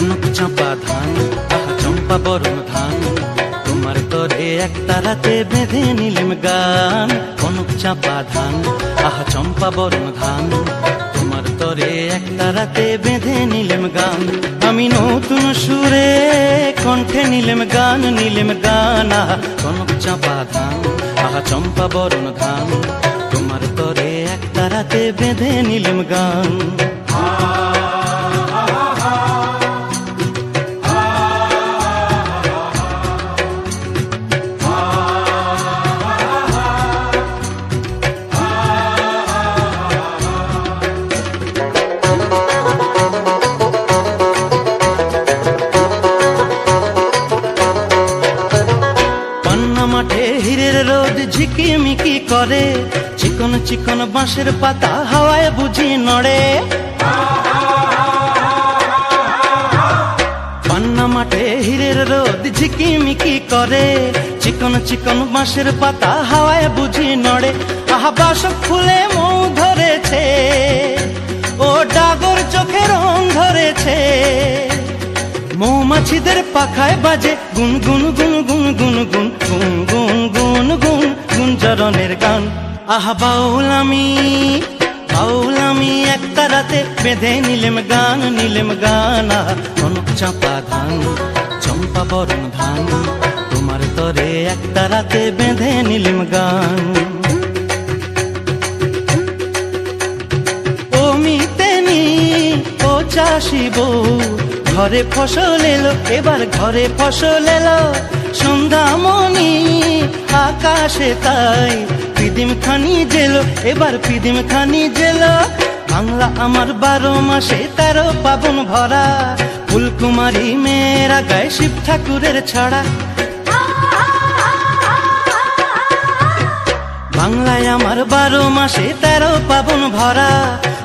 চাপা ধান, আহা চম্পা বরণ ধান। তোমার তরে এক তারাতে বেঁধে নিলিম গান। কনক চাপা ধান, আহা চম্পা বরণ ধান। তোমার তরে এক তারাতে বেঁধে নিলিম গান। আমি নতুন সুরে কণ্ঠে নিলিম গান নিলিম গান। আহা কনক চাপা ধান, আহা চম্পা বরণ ধান। তোমার তরে এক তারাতে বেঁধে নিলিম গান। রোদ ঝিকিমিকি করে, চিকন চিকন বাঁশের পাতা হাওয়ায় বুঝি নড়ে। পান্না মাঠে হিরের রোদ ঝিকিমিকি করে, চিকন চিকন বাঁশের পাতা হাওয়ায় বুঝি নড়ে। আহা বাস ফুলে মৌ ধরেছে, ও ডাগর চোখের রং ধরেছে। মৌমাছিদের পাখায় বাজে গুন গুন গুন গুন গুন গুন গুঞ্জরনের গান। আহা, বাউল আমি বাউল আমি এক তারাতে বেঁধে নিলেম গান নিলেম গান। আহা কনক চাপা ধান চম্পা বরণ ধান। তোমার তরে এক তারাতে বেঁধে নিলেম গান। ও মিতেনি, ও চাষি ঘরে ফসল এলো, এবার ঘরে ফসল এলো। সন্ধ্যামণি আকাশে তাই পিদিম খানি জেলো, এবার পিদিম খানি জেলো। বাংলা আমার বারো মাসে তেরো পাবন ভরা, ফুলকুমারী মেয়েরা গায়ে শিব ঠাকুরের ছড়া। বাংলায় আমার বারো মাসে তেরো পাবন ভরা,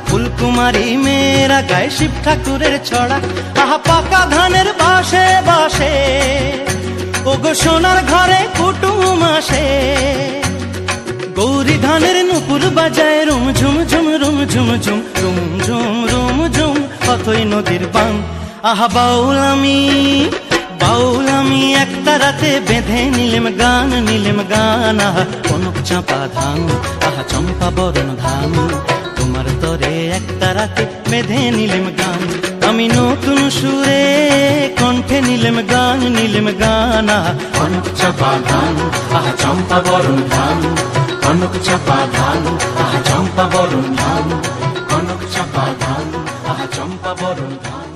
ফুলকুমারী মেয়েরা গায়ে শিব ঠাকুরের ছড়া। আহা, পাকা ধানের বাসে বাসে ও গো সোনার ঘরে কুটুম ঝুম ঝুম রুম ঝুম রুম ঝুম অথই নদীর বান। আহা, বাউল আমি বাউল আমি, একটা রাতে বেঁধে নিলেম গান নিলেম গান। আহা, কনক চাপা ধান, আহা, চম্পা বরণ ধান। তোমার তরে একটা রাতে বেঁধে নিলেম গান। আমি নতুন সুরে কণ্ঠে নিলেম গান নিলেম গান। আহা, কনক চাপা ধান, আহা, চম্পা বরণ ধান। কনক চাপা ধান আহা চম্পা বরণ ধান। কনক চাপা ধান আহা চম্পা বরণ ধান।